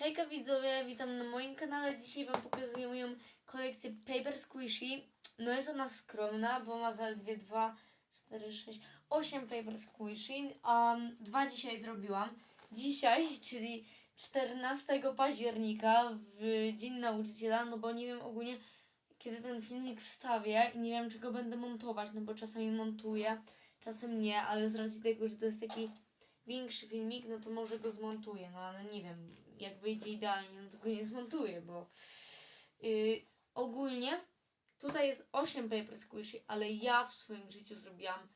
Hejka widzowie, witam na moim kanale. Dzisiaj Wam pokazuję moją kolekcję Paper Squishy. No jest ona skromna, bo ma zaledwie 2, 4, 6, 8 Paper Squishy. Um, dwa dzisiaj zrobiłam. Dzisiaj, czyli 14 października, w Dzień Nauczyciela, no bo nie wiem ogólnie kiedy ten filmik wstawię i nie wiem czego będę montować, no bo czasami montuję, czasem nie, ale z racji tego, że to jest taki większy filmik, no to może go zmontuję, no ale nie wiem, jak wyjdzie idealnie, no to go nie zmontuję, bo yy, ogólnie tutaj jest 8 paper squishy, ale ja w swoim życiu zrobiłam,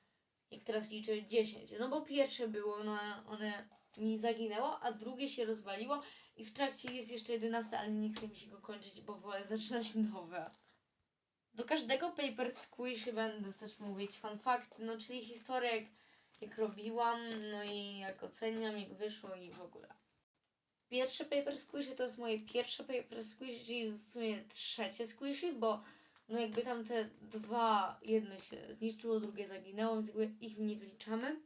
jak teraz liczę, 10, no bo pierwsze było, no one mi zaginęło, a drugie się rozwaliło i w trakcie jest jeszcze 11, ale nie chce mi się go kończyć, bo wolę zaczynać nowe. Do każdego paper squishy będę też mówić fun fact, no czyli historię jak, jak robiłam, no i jak oceniam, jak wyszło i w ogóle. Pierwsze paper squishy to jest moje pierwsze paper squishy, czyli w sumie trzecie squishy, bo no jakby tam te dwa, jedno się zniszczyło, drugie zaginęło, więc jakby ich nie wliczamy.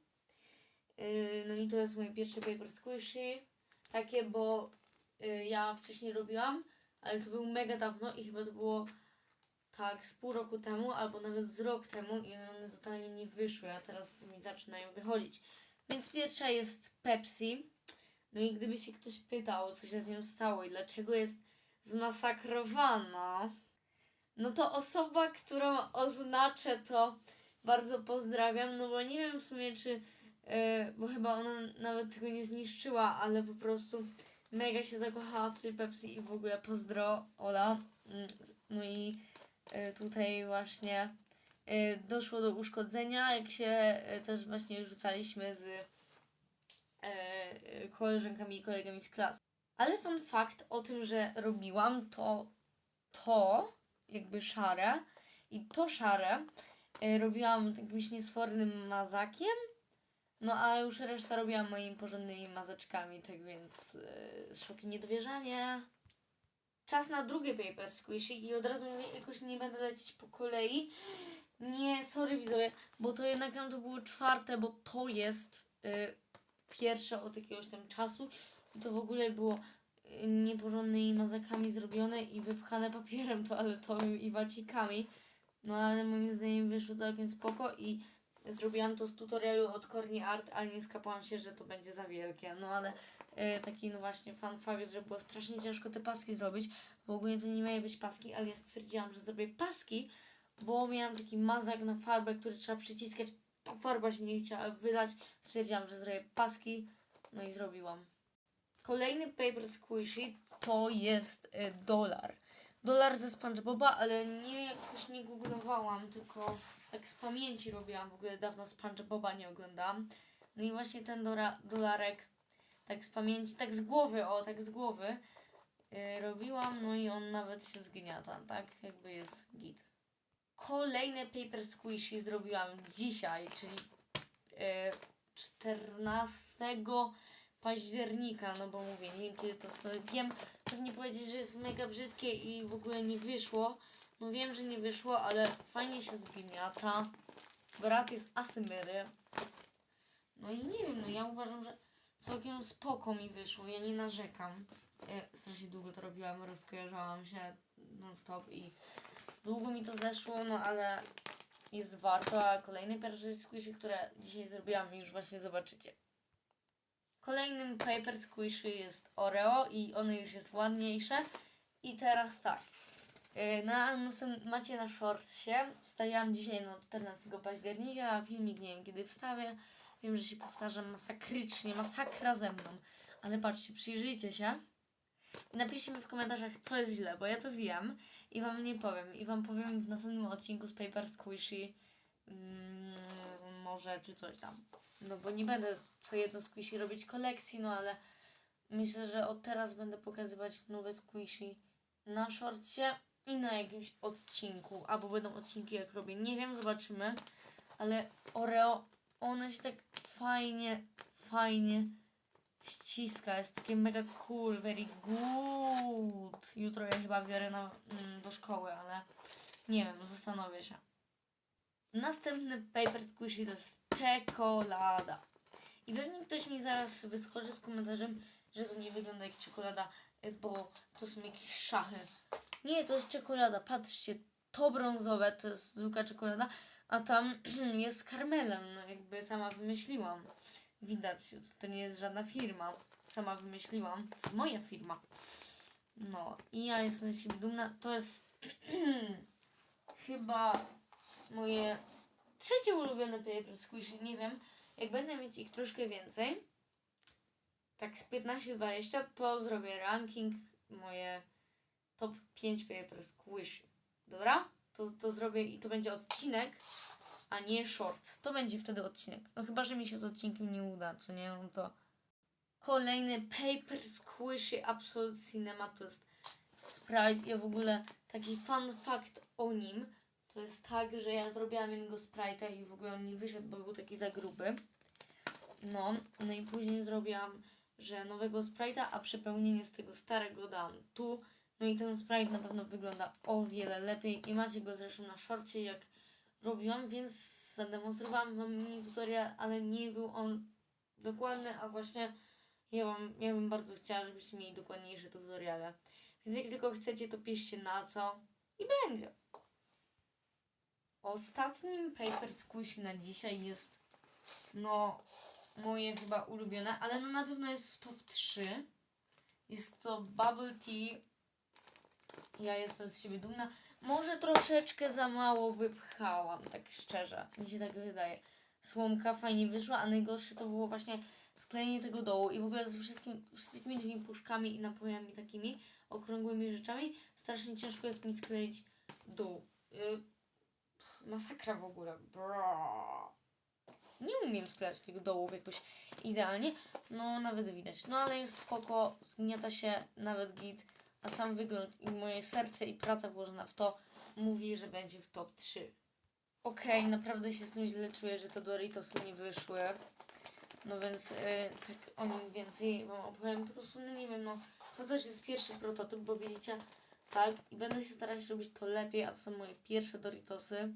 Yy, no i to jest moje pierwsze paper squishy, takie, bo yy, ja wcześniej robiłam, ale to było mega dawno i chyba to było tak z pół roku temu, albo nawet z rok temu i one totalnie nie wyszły, a teraz mi zaczynają wychodzić. Więc pierwsza jest Pepsi. No i gdyby się ktoś pytał, co się z nią stało i dlaczego jest zmasakrowana, no to osoba, którą oznaczę, to bardzo pozdrawiam, no bo nie wiem w sumie, czy, yy, bo chyba ona nawet tego nie zniszczyła, ale po prostu mega się zakochała w tej Pepsi i w ogóle pozdro, Ola. Mm, No i y, tutaj właśnie y, doszło do uszkodzenia, jak się też właśnie rzucaliśmy z y, y, koleżankami i kolegami z klasy. Ale fun o tym, że robiłam to to jakby szare i to szare y, robiłam jakimś niesfornym mazakiem, no a już reszta robiłam moimi porządnymi mazaczkami, tak więc y, szoki niedowierzanie. Czas na drugie paper squishy i od razu mówię, jakoś nie będę lecieć po kolei. Nie, sorry widzowie, bo to jednak nam to było czwarte, bo to jest y, pierwsze od jakiegoś tam czasu to w ogóle było y, nieporządnymi mazakami zrobione i wypchane papierem toaletowym i wacikami. No ale moim zdaniem wyszło całkiem spoko i zrobiłam to z tutorialu od Corny Art, ale nie skapałam się, że to będzie za wielkie. No ale y, taki no właśnie fun fact, że było strasznie ciężko te paski zrobić, bo ogólnie to nie miały być paski, ale ja stwierdziłam, że zrobię paski, bo miałam taki mazak na farbę, który trzeba przyciskać, farba się nie chciała wydać, stwierdziłam, że zrobię paski, no i zrobiłam. Kolejny paper squishy to jest y, dolar. Dolar ze SpongeBoba, ale nie jakoś nie googlowałam, tylko tak z pamięci robiłam. W ogóle dawno SpongeBoba nie oglądałam. No i właśnie ten dora, dolarek tak z pamięci, tak z głowy, o tak z głowy y, robiłam, no i on nawet się zgniata, tak jakby jest git. Kolejne paper squishy zrobiłam dzisiaj, czyli y, 14 października, no bo mówię, nie wiem kiedy to wtedy wiem, pewnie powiedzieć, że jest mega brzydkie i w ogóle nie wyszło. No wiem, że nie wyszło, ale fajnie się zgniata. Brat jest asymery. No i nie wiem, no ja uważam, że całkiem spoko mi wyszło, ja nie narzekam. E, strasznie długo to robiłam, rozkojarzałam się non stop i długo mi to zeszło, no ale jest warto, a kolejne pierwsze squishy, które dzisiaj zrobiłam już właśnie zobaczycie. Kolejnym paper squishy jest Oreo i ono już jest ładniejsze. I teraz tak. yy, Na, następ- macie na shortsie. Wstawiałam dzisiaj no 14 października, a filmik nie wiem kiedy wstawię. Wiem, że się powtarzam masakrycznie, masakra ze mną. Ale patrzcie, przyjrzyjcie się. Napiszcie mi w komentarzach, co jest źle, bo ja to wiem i wam nie powiem. I wam powiem w następnym odcinku z Paper Squishy mm, może czy coś tam. No bo nie będę co jedno squishy robić kolekcji, no ale myślę, że od teraz będę pokazywać nowe squishy na shortcie i na jakimś odcinku. Albo będą odcinki jak robię, nie wiem, zobaczymy. Ale Oreo, one się tak fajnie, fajnie ściska. Jest takie mega cool, very good. Jutro je chyba biorę na, mm, do szkoły, ale nie wiem, zastanowię się. Następny paper squishy to jest czekolada. I pewnie ktoś mi zaraz wyskoczy z komentarzem, że to nie wygląda jak czekolada, y, bo to są jakieś szachy. Nie, to jest czekolada. Patrzcie, to brązowe to jest zwykła czekolada, a tam jest karmelem. No jakby sama wymyśliłam. Widać, to nie jest żadna firma. Sama wymyśliłam. To jest moja firma. No i ja jestem z dumna. To jest chyba moje trzecie ulubione paper squishy. Nie wiem, jak będę mieć ich troszkę więcej, tak z 15-20, to zrobię ranking moje top 5 paper squishy. Dobra? To, to zrobię i to będzie odcinek, a nie short. To będzie wtedy odcinek. No chyba, że mi się z odcinkiem nie uda, co nie? No to kolejny paper squishy Absolute Cinema to jest Sprite. Ja w ogóle taki fun fact o nim to jest tak, że ja zrobiłam jednego Sprite'a i w ogóle on nie wyszedł, bo był taki za gruby. No, no i później zrobiłam, że nowego Sprite'a, a przepełnienie z tego starego dałam tu. No i ten Sprite na pewno wygląda o wiele lepiej i macie go zresztą na szorcie, jak robiłam, więc zademonstrowałam wam mini tutorial, ale nie był on dokładny, a właśnie ja, wam, ja bym bardzo chciała, żebyście mieli dokładniejsze tutoriale. Więc jak tylko chcecie, to piszcie na co i będzie. Ostatnim paper squishy na dzisiaj jest no moje chyba ulubione, ale no na pewno jest w top 3. Jest to bubble tea. Ja jestem z siebie dumna. Może troszeczkę za mało wypchałam, tak szczerze. Mi się tak wydaje. Słomka fajnie wyszła, a najgorsze to było właśnie sklejenie tego dołu i w ogóle ze wszystkim, wszystkimi tymi puszkami i napojami takimi okrągłymi rzeczami strasznie ciężko jest mi skleić dół. Y, masakra w ogóle. Bra. Nie umiem sklejać tego dołów jakoś idealnie. No nawet widać. No ale jest spoko, zgniata się nawet git, a sam wygląd i moje serce i praca włożona w to mówi, że będzie w top 3. Okej, naprawdę się z tym źle czuję, że te Doritosy nie wyszły. No więc y, tak o nim więcej wam opowiem. Po prostu, no nie wiem, no to też jest pierwszy prototyp, bo widzicie, tak, i będę się starać robić to lepiej, a to są moje pierwsze Doritosy.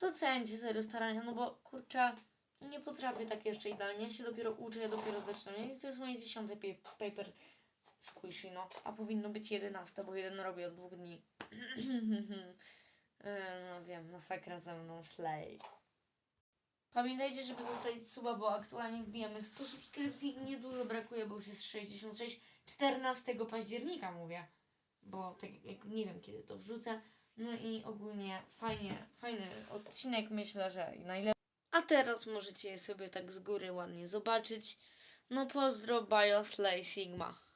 Docencie serio starania, no bo kurczę, nie potrafię tak jeszcze idealnie, ja się dopiero uczę, ja dopiero zaczynam. I to jest moje dziesiąte pa- paper squishy, no, a powinno być jedenaste, bo jeden robię od dwóch dni. No wiem, masakra ze mną, slay. Pamiętajcie, żeby zostawić suba, bo aktualnie wbijamy 100 subskrypcji i niedużo brakuje, bo już jest 66. 14 października mówię, bo tak jak nie wiem kiedy to wrzucę. No i ogólnie fajnie, fajny odcinek, myślę, że najlepszy. A teraz możecie je sobie tak z góry ładnie zobaczyć. No pozdro, Bio Slay Sigma.